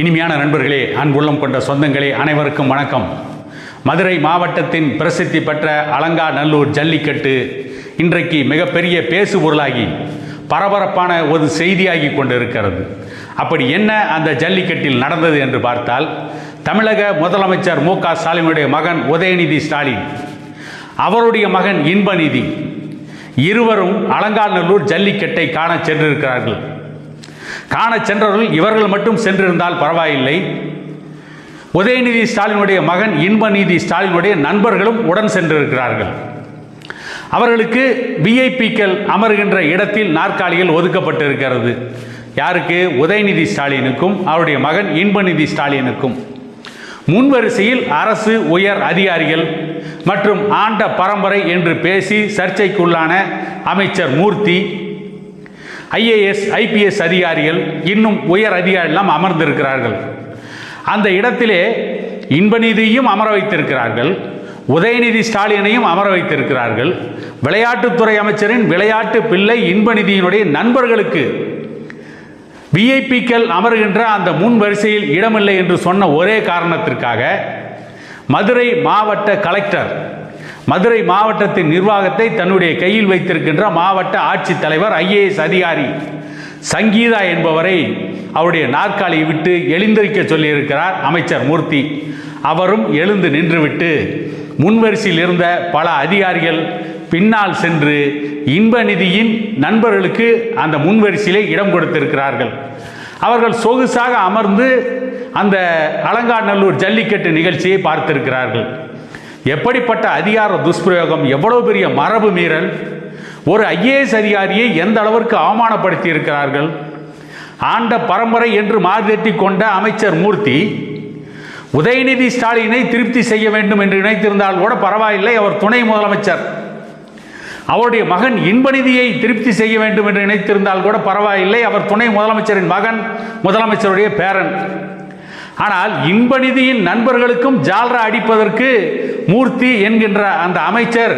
இனிமையான நண்பர்களே அன்புள்ளம் கொண்ட சொந்தங்களே அனைவருக்கும் வணக்கம். மதுரை மாவட்டத்தின் பிரசித்தி பெற்ற அலங்காநல்லூர் ஜல்லிக்கட்டு இன்றைக்கு மிகப்பெரிய பேசு பொருளாகி பரபரப்பான ஒரு செய்தியாகி கொண்டிருக்கிறது. அப்படி என்ன அந்த ஜல்லிக்கட்டில் நடந்தது என்று பார்த்தால் தமிழக முதலமைச்சர் மு க ஸ்டாலினுடைய மகன் உதயநிதி ஸ்டாலின் அவருடைய மகன் இன்பநிதி இருவரும் அலங்காநல்லூர் ஜல்லிக்கட்டை காண சென்றிருக்கிறார்கள். காண சென்றவர்கள் இவர்கள் மட்டும் சென்றிருந்தால் பரவாயில்லை. உதயநிதி ஸ்டாலினுடைய மகன் இன்பநிதி ஸ்டாலினுடைய நண்பர்களும் உடன் சென்றிருக்கிறார்கள். அவர்களுக்கு விஐபிக்கள் அமர்கின்ற இடத்தில் நாற்காலிகள் ஒதுக்கப்பட்டிருக்கிறது. யாருக்கு? உதயநிதி ஸ்டாலினுக்கும் அவருடைய மகன் இன்பநிதி ஸ்டாலினுக்கும். முன்வரிசையில் அரசு உயர் அதிகாரிகள் மற்றும் ஆண்ட பரம்பரை என்று பேசி சர்ச்சைக்குள்ளான அமைச்சர் மூர்த்தி ஐஏஎஸ் ஐபிஎஸ் அதிகாரிகள் இன்னும் உயர் அதிகாரிகளும் அமர்ந்திருக்கிறார்கள். அந்த இடத்திலே இன்பநிதியும் அமர வைத்திருக்கிறார்கள். உதயநிதி ஸ்டாலினையும் அமர வைத்திருக்கிறார்கள். விளையாட்டுத்துறை அமைச்சரின் விளையாட்டு பிள்ளை இன்பநிதியினுடைய நண்பர்களுக்கு விஐபிக்கள் அமர்கின்ற அந்த முன் வரிசையில் இடமில்லை என்று சொன்ன ஒரே காரணத்திற்காக மதுரை மாவட்ட கலெக்டர் மதுரை மாவட்டத்தின் நிர்வாகத்தை தன்னுடைய கையில் வைத்திருக்கின்ற மாவட்ட ஆட்சித்தலைவர் ஐஏஎஸ் அதிகாரி சங்கீதா என்பவரை அவருடைய நாற்காலியை விட்டு எழுந்திருக்க சொல்லியிருக்கிறார் அமைச்சர் மூர்த்தி. அவரும் எழுந்து நின்றுவிட்டு முன்வரிசையில் இருந்த பல அதிகாரிகள் பின்னால் சென்று இன்பநிதியின் நண்பர்களுக்கு அந்த முன்வரிசையிலே இடம் கொடுத்திருக்கிறார்கள். அவர்கள் சொகுசாக அமர்ந்து அந்த அலங்காநல்லூர் ஜல்லிக்கட்டு நிகழ்ச்சியை பார்த்திருக்கிறார்கள். எப்படிப்பட்ட அதிகார துஷ்பிரயோகம் எவ்வளவு பெரிய மரபு மீறல்? ஒரு ஐஏஎஸ் அதிகாரியை எந்த அளவிற்கு அவமானப்படுத்தி இருக்கிறார்கள் ஆண்ட பரம்பரை என்று மாறுதட்டி கொண்ட அமைச்சர் மூர்த்தி உதயநிதி ஸ்டாலினை திருப்தி செய்ய வேண்டும் என்று நினைத்திருந்தால் கூட பரவாயில்லை அவர் துணை முதலமைச்சர். அவருடைய மகன் இன்பநிதியை திருப்தி செய்ய வேண்டும் என்று நினைத்திருந்தால் கூட பரவாயில்லை அவர் துணை முதலமைச்சரின் மகன் முதலமைச்சருடைய பேரன். ஆனால் இன்பநிதியின் நண்பர்களுக்கும் ஜால்ரா அடிப்பதற்கு மூர்த்தி என்கின்ற அந்த அமைச்சர்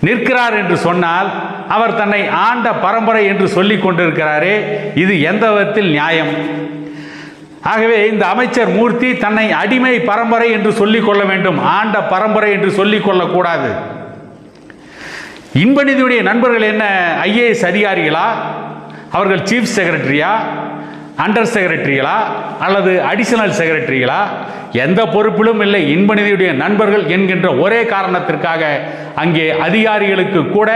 நிற்கிறார் என்று சொன்னால் அவர் தன்னை ஆண்ட பரம்பரை என்று சொல்லிக் கொண்டிருக்கிறாரே இது எந்த விதத்தில் நியாயம்? ஆகவே இந்த அமைச்சர் மூர்த்தி தன்னை அடிமை பரம்பரை என்று சொல்லிக் கொள்ள வேண்டும் ஆண்ட பரம்பரை என்று சொல்லிக் கொள்ளக்கூடாது இன்பநிதியுடைய நண்பர்கள் என்ன ஐஏஎஸ் அதிகாரிகளா? அவர்கள் சீஃப் செக்ரட்டரியா அண்டர் செக்ரட்டரிகளா அல்லது அடிஷனல் செக்ரட்டரிகளா எந்த பொறுப்பிலும் இல்லை. இன்பநிதியுடைய நண்பர்கள் என்கின்ற ஒரே காரணத்திற்காக அங்கே அதிகாரிகளுக்கு கூட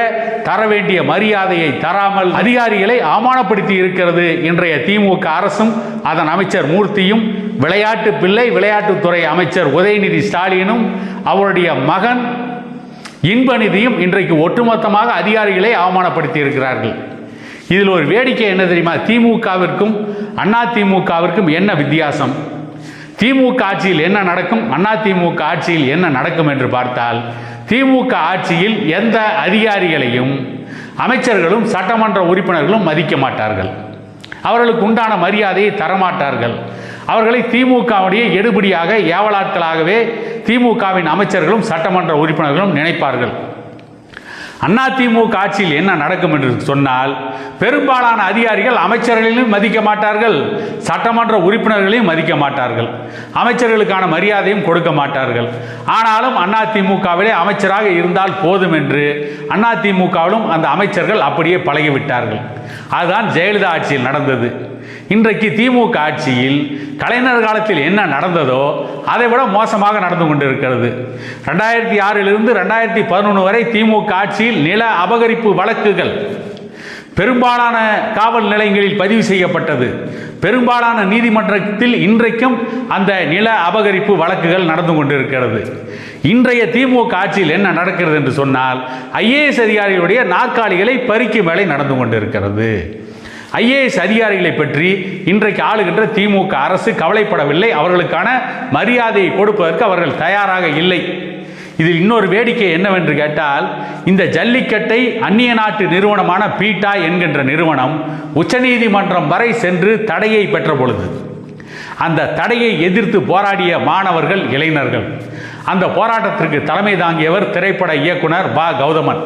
தர வேண்டிய மரியாதையை தராமல் அதிகாரிகளை அவமானப்படுத்தி இருக்கிறது இன்றைய திமுக அரசும் அதன் அமைச்சர் மூர்த்தியும் விளையாட்டு பிள்ளை விளையாட்டுத்துறை அமைச்சர் உதயநிதி ஸ்டாலினும் அவருடைய மகன் இன்பநிதியும் இன்றைக்கு ஒட்டுமொத்தமாக அதிகாரிகளை அவமானப்படுத்தி இருக்கிறார்கள். இதில் ஒரு வேடிக்கை என்ன தெரியுமா? திமுகவிற்கும் அண்ணா திமுகவிற்கும் என்ன வித்தியாசம்? திமுக ஆட்சியில் என்ன நடக்கும்? அண்ணா திமுக ஆட்சியில் என்ன நடக்கும் என்று பார்த்தால் திமுக ஆட்சியில் எந்த அதிகாரிகளையும் அமைச்சர்களும் சட்டமன்ற உறுப்பினர்களும் மதிக்க மாட்டார்கள். அவர்களுக்கு உண்டான மரியாதையை தரமாட்டார்கள். அவர்களை திமுகவுடைய எடுபடியாக ஏவலாட்களாகவே திமுகவின் அமைச்சர்களும் சட்டமன்ற உறுப்பினர்களும் நினைப்பார்கள். அண்ணா திமுக ஆட்சியில் என்ன நடக்கும் என்று சொன்னால் பெரும்பாலான அதிகாரிகள் அமைச்சர்களையும் மதிக்க மாட்டார்கள் சட்டமன்ற உறுப்பினர்களையும் மதிக்க மாட்டார்கள் அமைச்சர்களுக்கான மரியாதையும் கொடுக்க மாட்டார்கள். ஆனாலும் அண்ணா திமுகவிலே அமைச்சராக இருந்தால் போதும் என்று அண்ணா திமுகவிலும் அந்த அமைச்சர்கள் அப்படியே பழகிவிட்டார்கள். அதுதான் ஜெயலலிதா ஆட்சியில் நடந்தது. இன்றைக்கு திமுக ஆட்சியில் கலைஞர் காலத்தில் என்ன நடந்ததோ அதை விட மோசமாக நடந்து கொண்டிருக்கிறது. ரெண்டாயிரத்தி ஆறிலிருந்து ரெண்டாயிரத்தி பதினொன்று வரை திமுக ஆட்சியில் நில அபகரிப்பு வழக்குகள் பெரும்பாலான காவல் நிலையங்களில் பதிவு செய்யப்பட்டது. பெரும்பாலான நீதிமன்றத்தில் இன்றைக்கும் அந்த நில அபகரிப்பு வழக்குகள் நடந்து கொண்டிருக்கிறது. இன்றைய திமுக ஆட்சியில் என்ன நடக்கிறது என்று சொன்னால் ஐஏஎஸ் அதிகாரிகளுடைய நாற்காலிகளை பறிக்கும் வேலை நடந்து கொண்டிருக்கிறது. ஐஏஎஸ் அதிகாரிகளை பற்றி இன்றைக்கு ஆளுகின்ற திமுக அரசு கவலைப்படவில்லை. அவர்களுக்கான மரியாதையை கொடுப்பதற்கு அவர்கள் தயாராக இல்லை. இதில் இன்னொரு வேடிக்கை என்னவென்று கேட்டால் இந்த ஜல்லிக்கட்டை அந்நிய நாட்டு நிறுவனமான பீட்டா என்கின்ற நிறுவனம் உச்சநீதிமன்றம் வரை சென்று தடையை பெற்ற பொழுது அந்த தடையை எதிர்த்து போராடிய மாணவர்கள் இளைஞர்கள். அந்த போராட்டத்திற்கு தலைமை தாங்கியவர் திரைப்பட இயக்குனர் பா. கௌதமன்.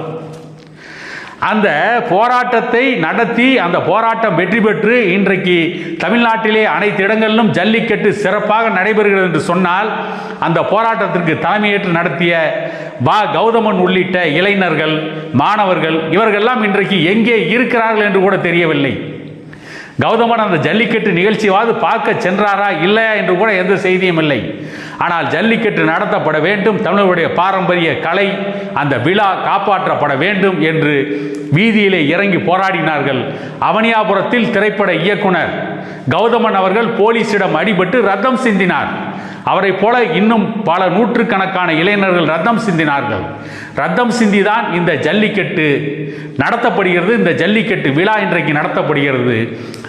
அந்த போராட்டத்தை நடத்தி அந்த போராட்டம் வெற்றி பெற்று இன்றைக்கு தமிழ்நாட்டிலே அனைத்து இடங்களிலும் ஜல்லிக்கட்டு சிறப்பாக நடைபெறுகிறது என்று சொன்னால் அந்த போராட்டத்திற்கு தலைமையேற்று நடத்திய வா. கௌதமன் உள்ளிட்ட இளைஞர்கள் மாணவர்கள் இவர்கள்லாம் இன்றைக்கு எங்கே இருக்கிறார்கள் என்று கூட தெரியவில்லை. கௌதமன் அந்த ஜல்லிக்கட்டு நிகழ்ச்சியாவது பார்க்க சென்றாரா இல்லையா என்று கூட எந்த செய்தியும் இல்லை. ஆனால் ஜல்லிக்கட்டு நடத்தப்பட வேண்டும். தமிழருடைய பாரம்பரிய கலை அந்த விழா காப்பாற்றப்பட வேண்டும் என்று வீதியிலே இறங்கி போராடினார்கள். அவனியாபுரத்தில் திரைப்பட இயக்குனர் கௌதமன் அவர்கள் போலீசிடம் அடிபட்டு ரத்தம் சிந்தினார். அவரைப் போல இன்னும் பல நூற்றுக்கணக்கான இளைஞர்கள் ரத்தம் சிந்தினார்கள். ரத்தம் சிந்திதான் இந்த ஜல்லிக்கட்டு நடத்தப்படுகிறது. இந்த ஜல்லிக்கட்டு விழா இன்றைக்கு நடத்தப்படுகிறது.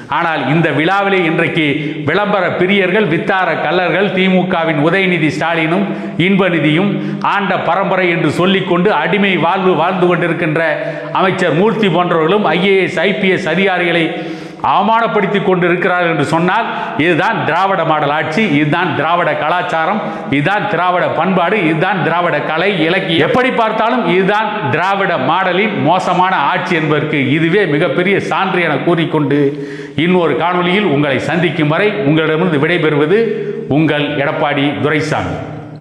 ஆனால் இந்த விழாவிலே இன்றைக்கு விளம்பர பிரியர்கள் வித்தார கல்லர்கள் திமுகவின் உதயநிதி ஸ்டாலினும் இன்பநிதியும் ஆண்ட பரம்பரை என்று சொல்லிக்கொண்டு அடிமை வாழ்வு வாழ்ந்து கொண்டிருக்கின்ற அமைச்சர் மூர்த்தி போன்றவர்களும் ஐஏஎஸ் ஐபிஎஸ் அதிகாரிகளை அவமானப்படுத்தி கொண்டு இருக்கிறார்கள் என்று சொன்னால் இதுதான் திராவிட மாடல் ஆட்சி இதுதான் திராவிட கலாச்சாரம் இதுதான் திராவிட பண்பாடு இதுதான் திராவிட கலை இலக்கியம். எப்படி பார்த்தாலும் இதுதான் திராவிட மாடலின் மோசமான ஆட்சி என்பதற்கு இதுவே மிகப்பெரிய சான்று என கூறிக்கொண்டு இன்னொரு காணொலியில் உங்களை சந்திக்கும் வரை உங்களிடமிருந்து விடைபெறுவது உங்கள் எடப்பாடி துரைசாமி.